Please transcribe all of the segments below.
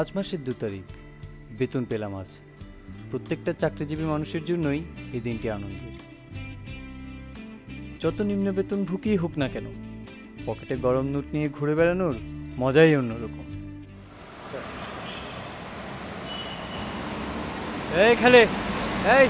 আজ মাসের দু তারিখ। বেতন পেলাম আজ। প্রত্যেকটা চাকরিজীবী মানুষের জন্যই এই দিনটি আনন্দের। যত নিম্ন বেতন ভুকিই হোক না কেন, পকেটে গরম নোট নিয়ে ঘুরে বেড়ানোর মজাই অন্যরকম। এই খালে, এই!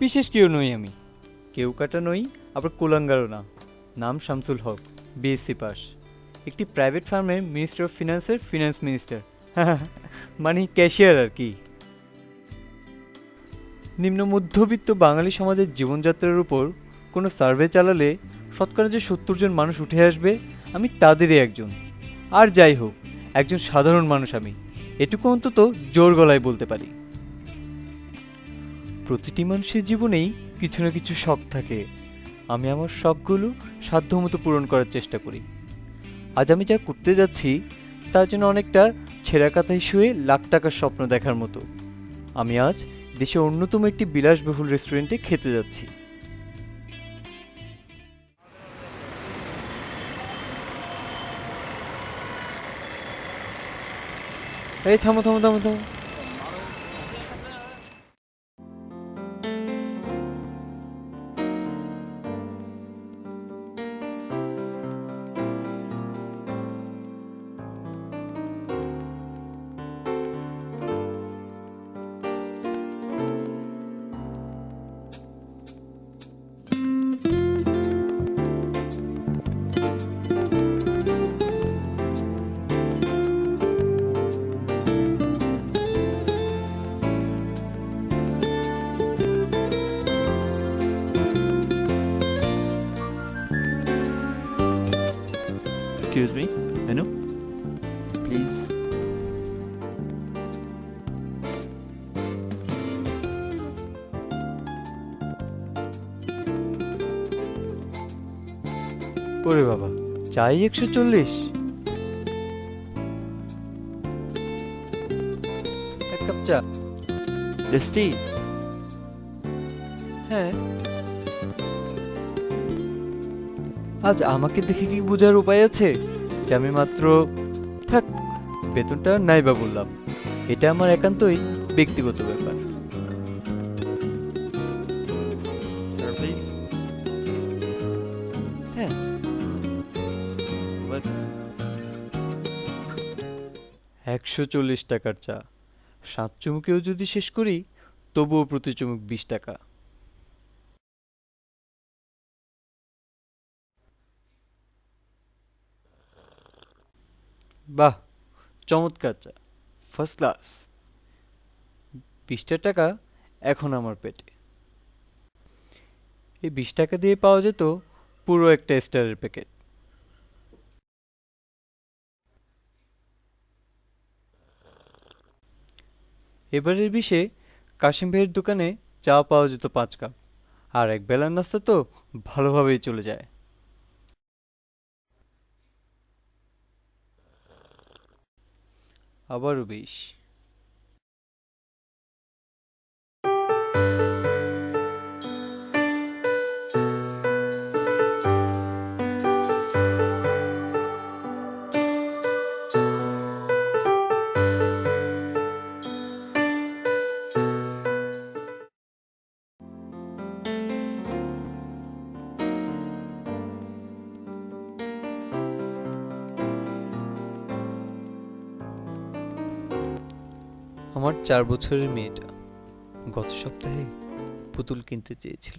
বিশেষ কেউ নই আমি। কেউ কাটা নই, আবার কুলাঙ্গারও না। নাম Shamsul Haque B S C pass. একটি প্রাইভেট ফার্মের মিনিস্টার অফ ফিনান্সের ফিনান্স মিনিস্টার মানে ক্যাশিয়ার আর কি। নিম্ন মধ্যবিত্ত বাঙালি সমাজের জীবনযাত্রার উপর কোনো সার্ভে চালালে শতকরা যে সত্তর জন মানুষ উঠে আসবে, আমি তাদেরই একজন। আর যাই হোক, একজন সাধারণ মানুষ আমি। এটুকু অন্তত জোর গলায় বলতে পারি। প্রতিটি মানুষের জীবনেই কিছু না কিছু শখ থাকে। আমি আমার শখগুলো সাধ্যমতো পূরণ করার চেষ্টা করি। আজ আমি যা করতে যাচ্ছি, তার জন্য অনেকটা ছেঁড়া কাথায় শুয়ে লাখ টাকার স্বপ্ন দেখার মতো। আমি আজ দেশের অন্যতম একটি বিলাসবহুল রেস্টুরেন্টে খেতে যাচ্ছি। এই, থামো থামো থামো থামো। Excuse me, menu? Please. ওরে বাবা চাই একশো চল্লিশ। এক কাপ চা। হ্যাঁ। আজ আমাকে দেখে কি বোঝার উপায় আছে? যে আমি মাত্র থাক বেতনটা নাই বা বললাম। এটা আমার একান্তই ব্যক্তিগত ব্যাপার। হ্যাঁ। একশো চল্লিশ টাকার চা। সাত চুমুকেও যদি শেষ করি তবুও প্রতি চুমুক বিশ টাকা। বাহ, চমৎকার চা ফার্স্ট ক্লাস বিশটা টাকা এখন আমার পেটে। এই বিশ টাকা দিয়ে পাওয়া যেত পুরো একটা স্টারের প্যাকেট এবারের বিষে কাশিম ভাইয়ের দোকানে চা পাওয়া যেত পাঁচ কাপ। আর এক বেলার নাস্তা তো ভালোভাবেই চলে যায়। আবারও বিশ। আমার চার বছরের মেয়েটা গত সপ্তাহে পুতুল কিনতে চেয়েছিল।